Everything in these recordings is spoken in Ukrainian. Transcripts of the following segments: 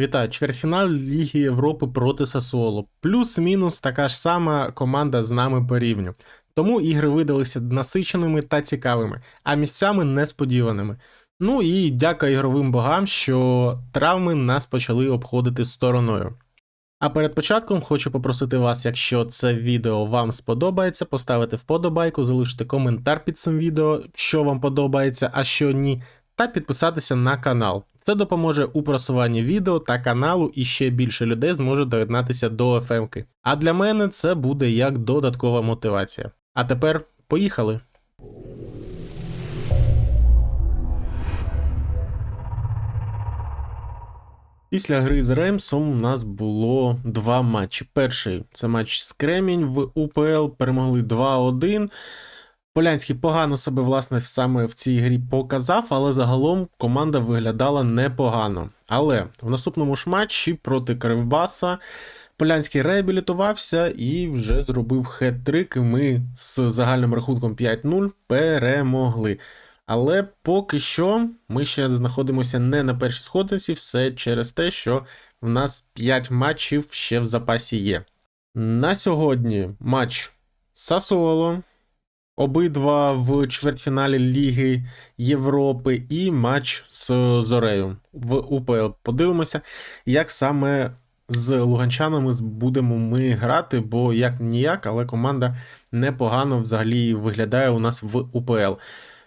Вітаю, чвертьфінал Ліги Європи проти Сасуоло. Плюс-мінус така ж сама команда з нами по рівню. Тому ігри видалися насиченими та цікавими, а місцями несподіваними. Ну і дяка ігровим богам, що травми нас почали обходити стороною. А перед початком хочу попросити вас, якщо це відео вам сподобається, поставити вподобайку, залишити коментар під цим відео, що вам подобається, а що ні, та підписатися на канал. Це допоможе у просуванні відео та каналу, і ще більше людей зможе доєднатися до ФМки. А для мене це буде як додаткова мотивація. А тепер поїхали! Після гри з Ремсом у нас було два матчі. Перший це матч з Кремінь в УПЛ, перемогли 2-1. Полянський погано себе, власне, саме в цій грі показав, але загалом команда виглядала непогано. Але в наступному ж матчі проти Кривбаса Полянський реабілітувався і вже зробив хет-трик, і ми з загальним рахунком 5-0 перемогли. Але поки що ми ще знаходимося не на першій сходинці, все через те, що в нас 5 матчів ще в запасі є. На сьогодні матч Сасуоло, обидва в чвертьфіналі Ліги Європи, і матч з Зорею в УПЛ. Подивимося, як саме з луганчанами будемо ми грати, бо як ніяк, але команда непогано взагалі виглядає у нас в УПЛ.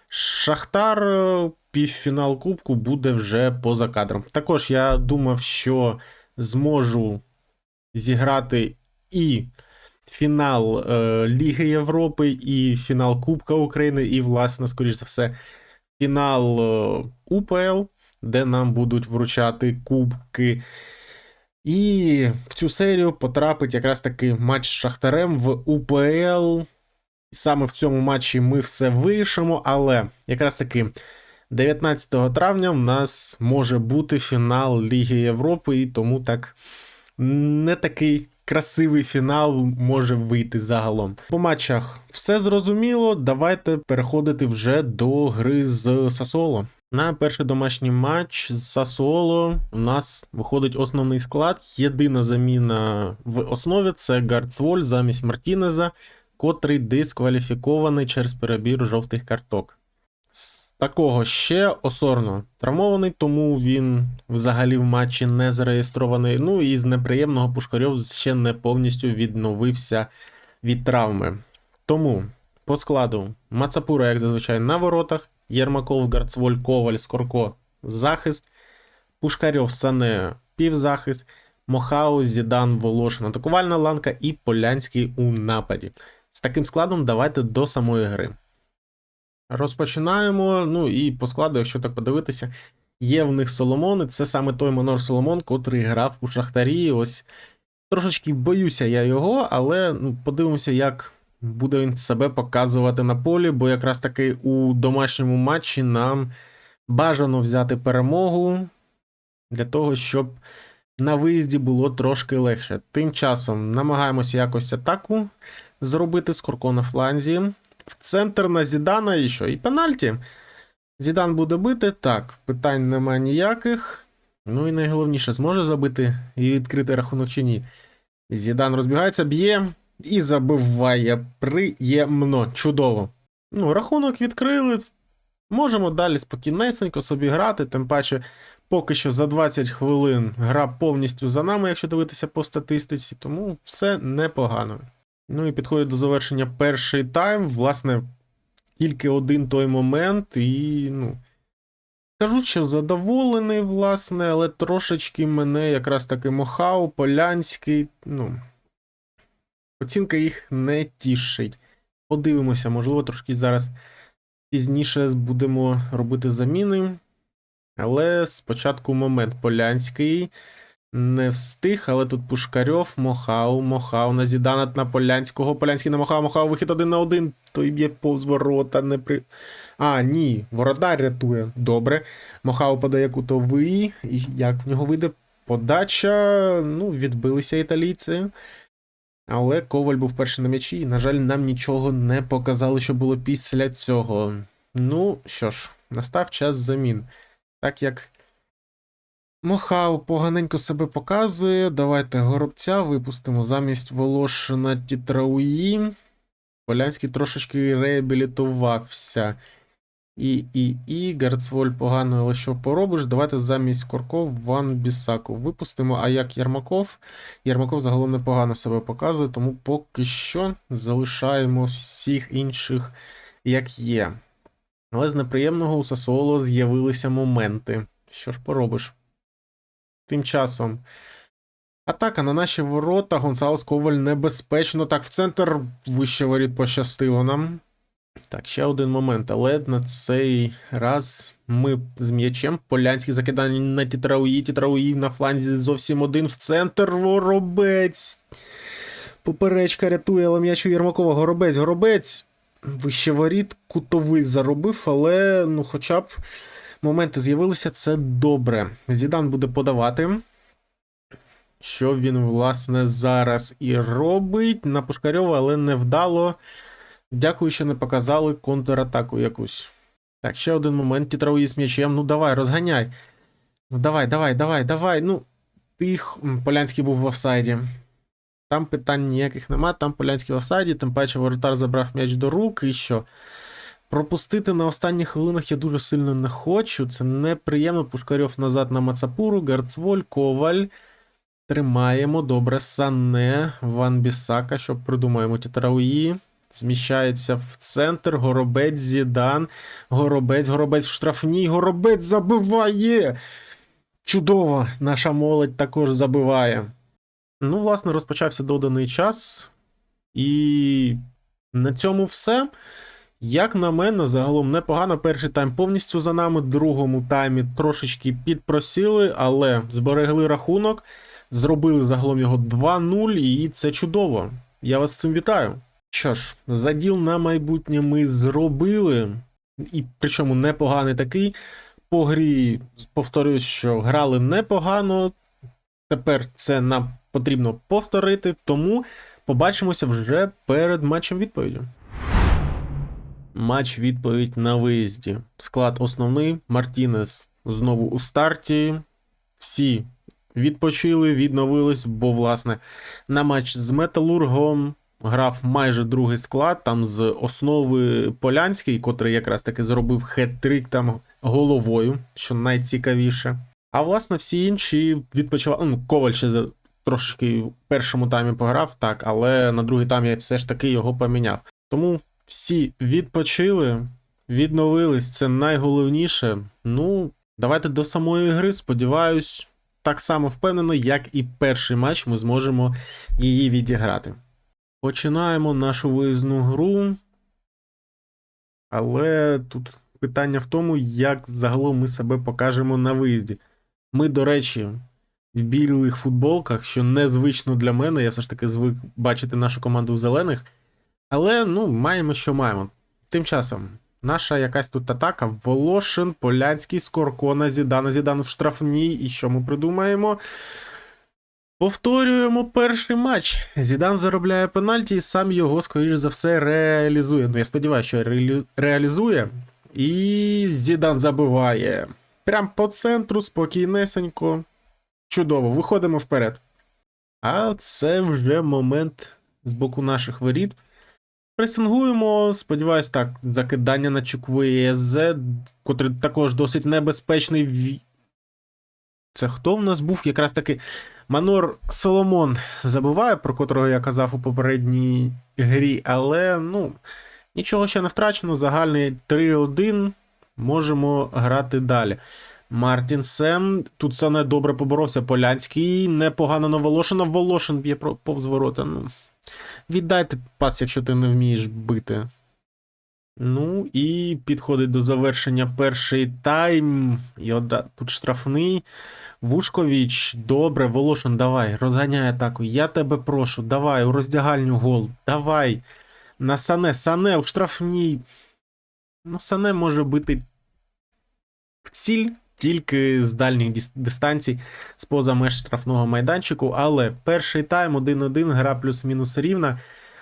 Шахтар е, півфінал Кубку буде вже поза кадром. Також я думав, що зможу зіграти і фінал е, Ліги Європи, і фінал Кубка України, і, власне, скоріш за все, фінал е, УПЛ, де нам будуть вручати кубки. І в цю серію потрапить якраз таки матч з Шахтарем в УПЛ. Саме в цьому матчі ми все вирішимо, але якраз таки 19 травня в нас може бути фінал Ліги Європи, і тому так не такий красивий фінал може вийти загалом. По матчах все зрозуміло. Давайте переходити вже до гри з Сасоло. На перший домашній матч з Сасуоло у нас виходить основний склад. Єдина заміна в основі це Гарцволь замість Мартінеза, котрий дискваліфікований через перебір жовтих карток. З такого ще Осорно травмований, тому він взагалі в матчі не зареєстрований. Ну і з неприємного Пушкарьов ще не повністю відновився від травми. Тому по складу Мацапура, як зазвичай, на воротах. Єрмаков, Гарцволь, Коваль, Скорко захист, Пушкарьов, Сане півзахист, Мохау, Зідан, Волошин, атакувальна ланка і Полянський у нападі. З таким складом давайте до самої гри. Розпочинаємо. Ну і по складу, якщо так подивитися, є в них Соломони. Це саме той Монор Соломон, котрий грав у Шахтарі. Ось трошечки боюся я його, але ну, подивимося, як буде він себе показувати на полі, бо якраз таки у домашньому матчі нам бажано взяти перемогу для того, щоб на виїзді було трошки легше. Тим часом намагаємося якось атаку зробити скорко на фланзі. В центр на Зідана і що? І пенальті. Зідан буде бити. Так, питань немає ніяких. Ну і найголовніше, зможе забити і відкрити рахунок чи ні. Зідан розбігається, б'є і забиває. Приємно, чудово. Ну, рахунок відкрили. Можемо далі спокійнесенько собі грати, тим паче, поки що за 20 хвилин гра повністю за нами, якщо дивитися по статистиці, тому все непогано. Ну і підходить до завершення перший тайм. Власне, тільки один той момент, і, ну. Кажу, що задоволений, власне, але трошечки мене якраз таки Мохау, Полянський, ну. Оцінка їх не тішить. Подивимося, можливо, трошки зараз пізніше будемо робити заміни. Але спочатку момент Полянський не встиг, але тут Пушкарьов, Мохау, Мохау на Зідана на Полянського. Полянський на Мохау, Мохау, вихід один на один. Той б'є повз ворота. Не при... А, ні, воротар рятує. Добре. Мохау подає кутовий. І Як в нього вийде подача? Ну, відбилися італійці. Але Коваль був перший на м'ячі, і, на жаль, нам нічого не показали, що було після цього. Ну що ж, настав час замін. Так як Мохау поганенько себе показує. Давайте горобця випустимо замість Волошина Тітрауї. Полянський трошечки реабілітувався. І, і, і, Герцволь погано, але що поробиш? Давайте замість Корков Ван Бісаку випустимо. А як Ярмаков? Ярмаков загалом непогано себе показує, тому поки що залишаємо всіх інших як є. Але з неприємного у Сасуоло з'явилися моменти. Що ж поробиш? Тим часом. Атака на наші ворота. Гонсалес Коваль небезпечно. Так, в центр вище воріт пощастило нам. Так, ще один момент. Але на цей раз ми з м'ячем. Полянський закидання на Тітрауї. Тітрауї на фланзі зовсім один в центр. Воробець. Поперечка рятує, але м'яч у Єрмакова. Горобець, горобець. Вище воріт, кутовий заробив, але ну, хоча б моменти з'явилися, це добре. Зідан буде подавати. Що він, власне, зараз і робить на Пушкарьова, але не вдало. Дякую, що не показали контратаку якусь. Так, ще один момент. Тітрауї з м'ячем. Ну давай, розганяй. Ну давай, давай, давай, давай. Ну, тих. Полянський був в офсайді. Там питань ніяких нема, там Полянський в офсайді, тим паче воротар забрав м'яч до рук і що. Пропустити на останніх хвилинах я дуже сильно не хочу. Це неприємно. Пушкарьов назад на Мацапуру, Гарцволь, Коваль. Тримаємо. Добре. Сане, Ван Бісака, що придумаємо Тітрауї. Зміщається в центр. Горобець, Зідан. Горобець, горобець в штрафній. Горобець забиває. Чудово! Наша молодь також забиває. Ну, власне, розпочався доданий час. І на цьому все. Як на мене, загалом непогано. Перший тайм повністю за нами, другому таймі трошечки підпросіли, але зберегли рахунок, зробили загалом його 2-0, і це чудово. Я вас з цим вітаю. Що ж, заділ на майбутнє ми зробили, і причому непоганий такий. По грі, повторюсь, що грали непогано. Тепер це нам потрібно повторити, тому побачимося вже перед матчем відповіді. Матч відповідь на виїзді. Склад основний. Мартінес знову у старті. Всі відпочили, відновились, бо, власне, на матч з Металургом грав майже другий склад, там з основи Полянський, котрий якраз таки зробив хет-трик там головою, що найцікавіше. А власне, всі інші відпочивали. Ну, Коваль ще трошки в першому таймі пограв, так, але на другий тайм я все ж таки його поміняв. Тому всі відпочили, відновились, це найголовніше. Ну, давайте до самої гри. Сподіваюсь, так само впевнено, як і перший матч, ми зможемо її відіграти. Починаємо нашу виїзну гру. Але тут питання в тому, як загалом ми себе покажемо на виїзді. Ми, до речі, в білих футболках, що незвично для мене, я все ж таки звик бачити нашу команду в зелених. Але ну, маємо, що маємо. Тим часом, наша якась тут атака. Волошин, Полянський, Скоркона, Зідана, Зідан в штрафній. І що ми придумаємо? Повторюємо перший матч. Зідан заробляє пенальті і сам його, скоріш за все, реалізує. Ну, я сподіваюся, що реалі- реалізує. І Зідан забиває. Прям по центру, спокійнесенько. Чудово, виходимо вперед. А це вже момент з боку наших воріт. Пресингуємо, сподіваюсь, так, закидання на ЧКВСЗ, котрий також досить небезпечний. Це хто в нас був? Якраз таки Манор Соломон забуває, про котрого я казав у попередній грі, але ну, нічого ще не втрачено. Загальний 3-1. Можемо грати далі. Мартін Сем. Тут Сане добре поборовся. Полянський. Непогано на Волошина. Волошин б'є повз ворота. Ну, віддайте пас, якщо ти не вмієш бити. Ну, і підходить до завершення перший тайм. І от тут штрафний. Вушковіч, добре, Волошин, давай, розганяй атаку. Я тебе прошу, давай, у роздягальню гол. Давай. На Сане, Сане у штрафній. Ну, Сане може бити в ціль тільки з дальніх дис- дистанцій, з поза меж штрафного майданчику. Але перший тайм 1-1, гра плюс-мінус рівна.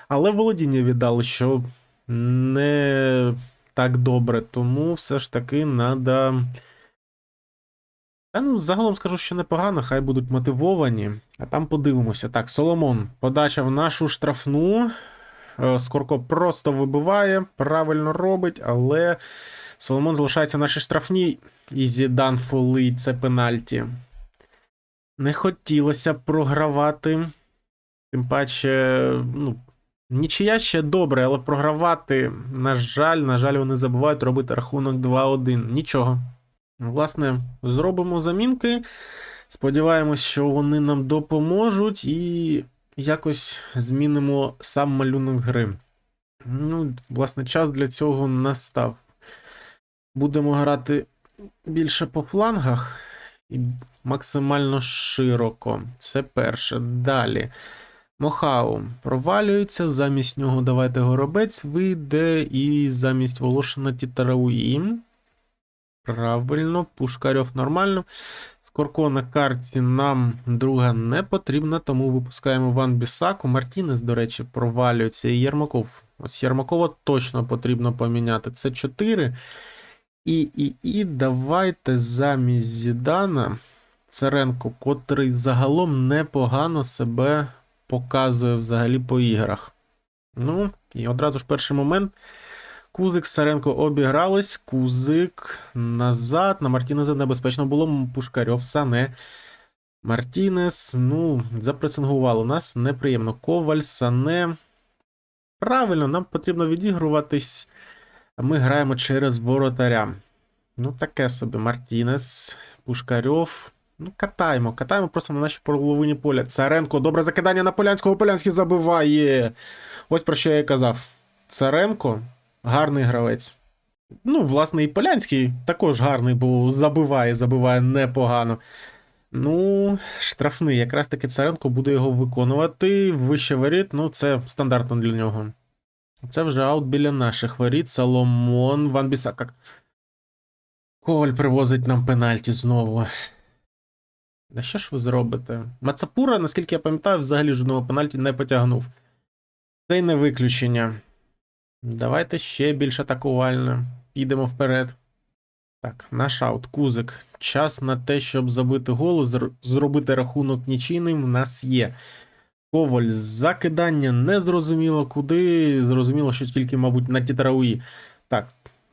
Але володіння віддали, що не так добре. Тому все ж таки треба Та ну, загалом скажу, що непогано, хай будуть мотивовані. А там подивимося. Так, Соломон, подача в нашу штрафну. Е, Скорко просто вибиває, правильно робить, але Соломон залишається в нашій штрафній. І Зідан фолить, це пенальті. Не хотілося програвати. Тим паче, ну, нічия ще добре, але програвати, на жаль, на жаль, вони забувають робити рахунок 2-1. Нічого. Власне, зробимо замінки. Сподіваємось, що вони нам допоможуть і якось змінимо сам малюнок гри. Ну, власне, час для цього настав. Будемо грати більше по флангах і максимально широко. Це перше. Далі. Мохау провалюється, замість нього давайте горобець вийде, і замість Волошина Тітарауї. Правильно, Пушкарьов нормально. Скорко на карті нам друга не потрібна, тому випускаємо Ван Бісаку. Мартінес, до речі, провалюється. І Єрмаков. Ось Єрмакова точно потрібно поміняти. Це 4. І, і, і давайте замість Зідана Царенко, котрий загалом непогано себе показує взагалі по іграх. Ну, і одразу ж перший момент. Кузик, Саренко обігрались. Кузик назад. На Мартінеза небезпечно було. Пушкарьов, Сане. Мартінес. Ну, запресингувало нас. Неприємно. Коваль, Сане. Правильно, нам потрібно відігруватись. Ми граємо через воротаря. Ну, таке собі. Мартінес, Пушкарьов. Ну, катаємо, катаємо просто на нашій половині поля. Царенко, добре закидання на Полянського. Полянський забиває. Ось про що я і казав. Царенко гарний гравець. Ну, власне, і Полянський також гарний, бо забиває, забиває непогано. Ну, штрафний, якраз таки Царенко буде його виконувати. Вище воріт, ну, це стандартно для нього. Це вже аут біля наших воріт. Соломон, Ван Бісака. Коваль привозить нам пенальті знову. Да що ж ви зробите? Мацапура, наскільки я пам'ятаю, взагалі жодного пенальті не потягнув. Це й не виключення. Давайте ще більш атакувально. Підемо вперед. Так, наш аут, кузик. Час на те, щоб забити гол, зробити рахунок нічийним, в нас є. Коваль, закидання незрозуміло куди. Зрозуміло, що тільки, мабуть, на Тітарауї. Так,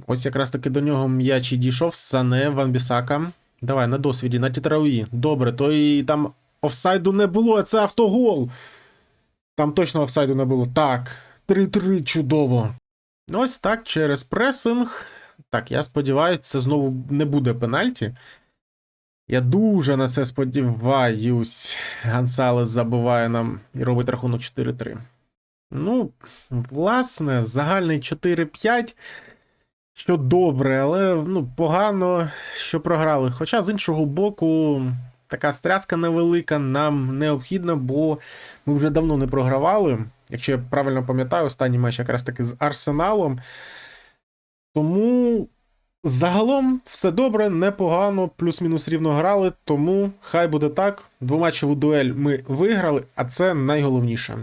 ось якраз таки до нього м'яч і дійшов. Сане, Ван Бісака. Давай, на досвіді, на Тітарауї. Добре, то і там офсайду не було, а це автогол. Там точно офсайду не було. Так, 3-3, чудово. Ось так, через пресинг. Так, я сподіваюся, це знову не буде пенальті. Я дуже на це сподіваюсь. Гансалес забиває нам і робить рахунок 4-3. Ну, власне, загальний 4-5. Що добре, але ну, погано, що програли. Хоча з іншого боку, така стряска невелика нам необхідна, бо ми вже давно не програвали. Якщо я правильно пам'ятаю, останній матч якраз таки з Арсеналом. Тому загалом все добре, непогано, плюс-мінус рівно грали. Тому хай буде так. Двоматчеву дуель ми виграли, а це найголовніше.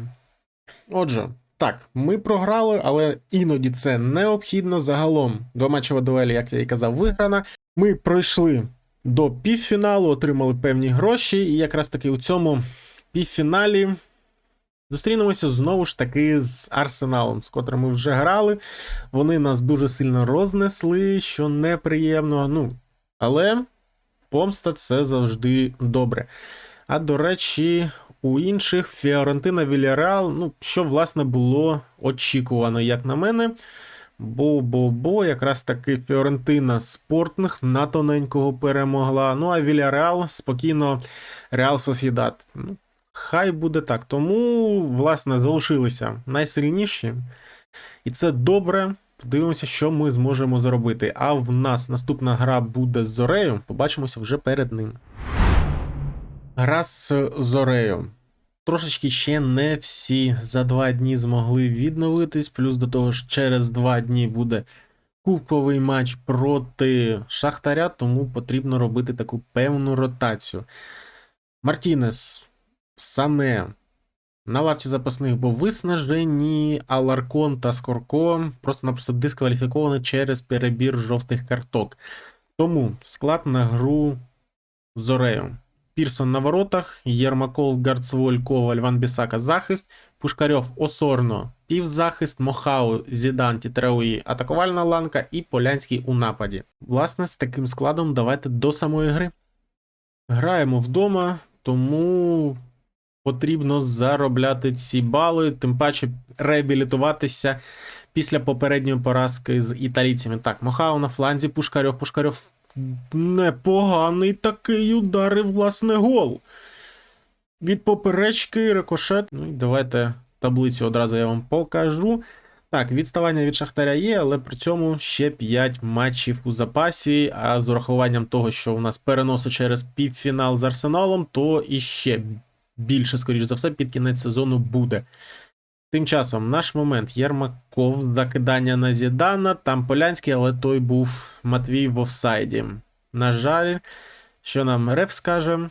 Отже, так, ми програли, але іноді це необхідно. Загалом двоматчева дуель, як я і казав, виграна. Ми пройшли до півфіналу, отримали певні гроші, і якраз таки у цьому півфіналі зустрінемося знову ж таки з Арсеналом, з котрим ми вже грали. Вони нас дуже сильно рознесли, що неприємно. Ну, але помста це завжди добре. А до речі, у інших Фіорентина Вільяреал, ну, що власне було очікувано, як на мене. Бо-бо-бо, якраз таки Фіорентина спортних на тоненького перемогла. Ну а Вільяреал спокійно Реал Сосідат. Ну, хай буде так. Тому, власне, залишилися найсильніші. І це добре. Подивимося, що ми зможемо зробити. А в нас наступна гра буде з Зорею. Побачимося вже перед ним. Гра з Зорею. Трошечки ще не всі за два дні змогли відновитись. Плюс до того ж, через два дні буде кубковий матч проти Шахтаря, тому потрібно робити таку певну ротацію. Мартінес, Сане на лавці запасних, бо виснажені Аларкон та Скорко просто-напросто дискваліфіковані через перебір жовтих карток. Тому склад на гру Зорею. Пірсон на воротах, Єрмаков, Гарцволь, Коваль, Ван Бісака захист, Пушкарьов, Осорно, півзахист, Мохау, Зідан, Тітрауї, атакувальна ланка і Полянський у нападі. Власне, з таким складом давайте до самої гри. Граємо вдома, тому потрібно заробляти ці бали, тим паче реабілітуватися після попередньої поразки з італійцями. Так, Мохау на фланзі, Пушкарьов, Пушкарьов. Непоганий такий удар і власне гол. Від поперечки рикошет. Ну і давайте таблицю одразу я вам покажу. Так, відставання від Шахтаря є, але при цьому ще 5 матчів у запасі. А з урахуванням того, що у нас переносу через півфінал з Арсеналом, то іще більше, скоріш за все, під кінець сезону буде. Тим часом, наш момент Єрмаков, закидання на Зідана, там Полянський, але той був Матвій в офсайді. На жаль, що нам Реф скаже.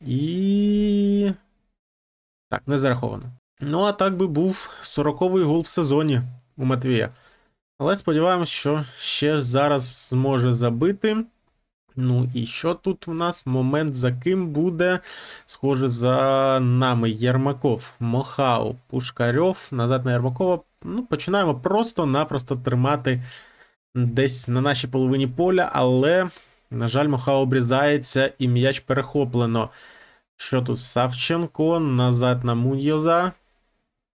І. Так, не зараховано. Ну, а так би був 40-й гол в сезоні у Матвія. Але сподіваємось, що ще зараз зможе забити. Ну і що тут в нас? Момент за ким буде? Схоже, за нами Єрмаков, Мохау, Пушкарьов, назад на Єрмакова. Ну, починаємо просто-напросто тримати десь на нашій половині поля, але, на жаль, Мохау обрізається і м'яч перехоплено. Що тут? Савченко, назад на Муньйоза.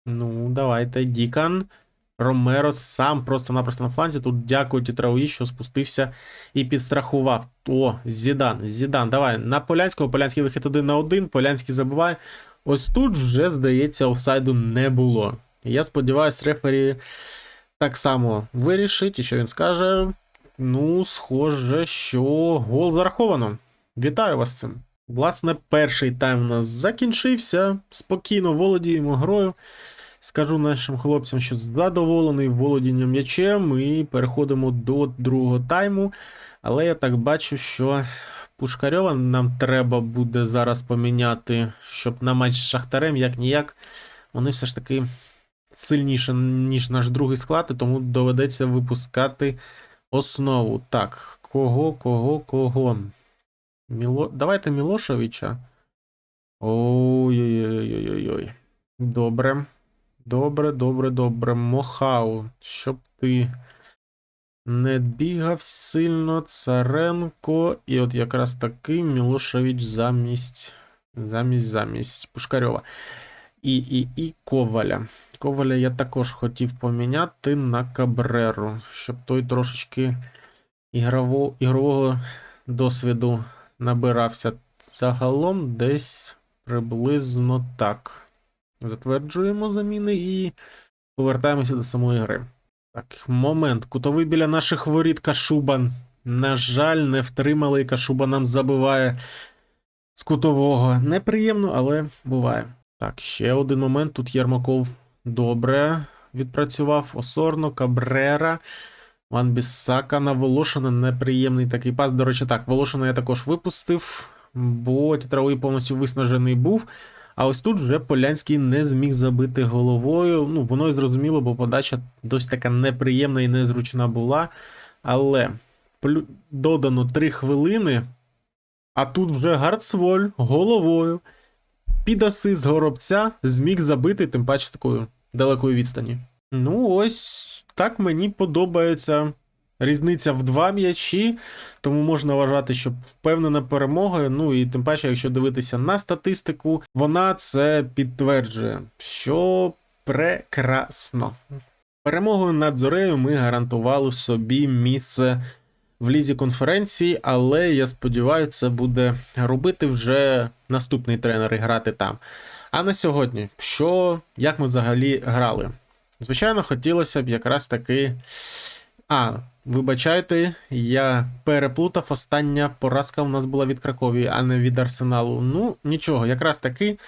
Ну, давайте, Дікан. Ромеро сам просто-напросто на фланзі. Тут дякую Тітрауї, що спустився і підстрахував. О, Зідан, Зідан, давай. На Полянського. Полянський вихід один на один. Полянський забиває. Ось тут вже, здається, офсайду не було. Я сподіваюся, рефері так само вирішить, і що він скаже. Ну, схоже, що гол зараховано. Вітаю вас з цим. Власне, перший тайм у нас закінчився. Спокійно володіємо грою. Скажу нашим хлопцям, що задоволений володінням м'ячем, і переходимо до другого тайму. Але я так бачу, що Пушкарьова нам треба буде зараз поміняти, щоб на матч з Шахтарем, як ніяк, вони все ж таки сильніше, ніж наш другий склад, і тому доведеться випускати основу. Так, кого, кого, кого? Міло... Давайте Мілошевича. Ой-ой-ой-ой-ой. Добре. Добре, добре, добре. Мохау, щоб ти не бігав сильно. Царенко. І от якраз таки Мілошевич замість. Замість замість Пушкарьова. І, і, і Коваля. Коваля я також хотів поміняти на Кабреру, щоб той трошечки ігрово, ігрового досвіду набирався. Загалом десь приблизно так. Затверджуємо заміни і повертаємося до самої гри. Так, момент. Кутовий біля наших воріт Кашубан. На жаль, не втримали, і Кашуба нам забиває з кутового. Неприємно, але буває. Так, ще один момент. Тут Єрмаков добре відпрацював. Осорно, Кабрера. Ван Біссака на Волошина. Неприємний такий пас. До речі, так, Волошина я також випустив, бо Тітравий повністю виснажений був. А ось тут вже Полянський не зміг забити головою. Ну, воно і зрозуміло, бо подача досить така неприємна і незручна була. Але додано 3 хвилини. А тут вже Гарцволь головою під асист горобця зміг забити, тим паче такою далекою відстані. Ну, ось так мені подобається. Різниця в два м'ячі, тому можна вважати, що впевнена перемога. Ну і тим паче, якщо дивитися на статистику, вона це підтверджує, що прекрасно. Перемогою над Зорею ми гарантували собі місце в лізі конференції, але я сподіваюся, це буде робити вже наступний тренер і грати там. А на сьогодні, що, як ми взагалі грали? Звичайно, хотілося б якраз таки. А, вибачайте, я переплутав. Остання поразка у нас була від Краковії, а не від Арсеналу. Ну, нічого, якраз таки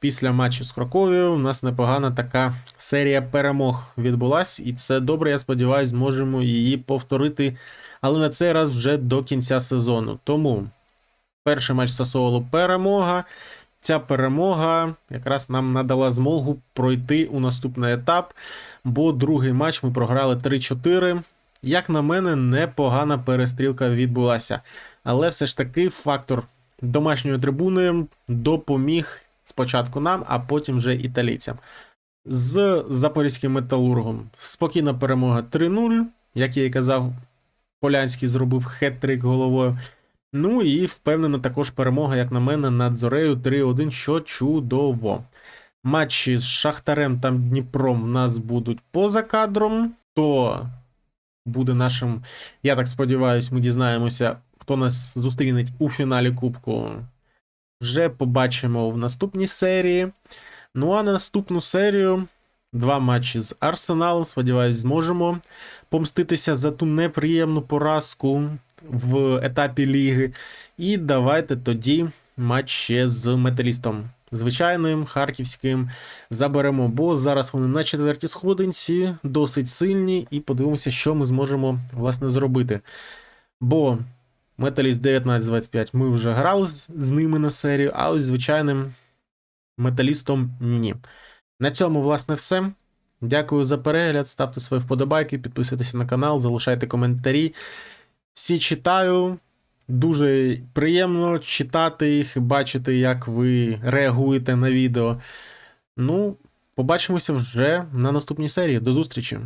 після матчу з Краковією у нас непогана така серія перемог відбулась, і це добре, я сподіваюся, зможемо її повторити, але на цей раз вже до кінця сезону. Тому перший матч Сасуолу перемога. Ця перемога якраз нам надала змогу пройти у наступний етап, бо другий матч ми програли 3-4. Як на мене, непогана перестрілка відбулася. Але все ж таки фактор домашньої трибуни допоміг спочатку нам, а потім вже італійцям. З запорізьким металургом спокійна перемога 3-0. Як я і казав, Полянський зробив хет-трик головою. Ну і впевнена також перемога, як на мене, над Зорею 3-1, що чудово. Матчі з Шахтарем та Дніпром в нас будуть поза кадром. То буде нашим, я так сподіваюся, ми дізнаємося, хто нас зустріне у фіналі Кубку. Вже побачимо в наступній серії. Ну а на наступну серію два матчі з Арсеналом. Сподіваюсь, зможемо помститися за ту неприємну поразку в етапі ліги. І давайте тоді матч ще з металістом. Звичайним харківським заберемо, бо зараз вони на четвертій сходинці, досить сильні, і подивимося, що ми зможемо власне зробити. Бо Металіст 19-25 ми вже грали з, ними на серію, а ось звичайним металістом ні. На цьому, власне, все. Дякую за перегляд. Ставте свої вподобайки, підписуйтесь на канал, залишайте коментарі. Всі читаю. Дуже приємно читати їх бачити, як ви реагуєте на відео. Ну, побачимося вже на наступній серії. До зустрічі!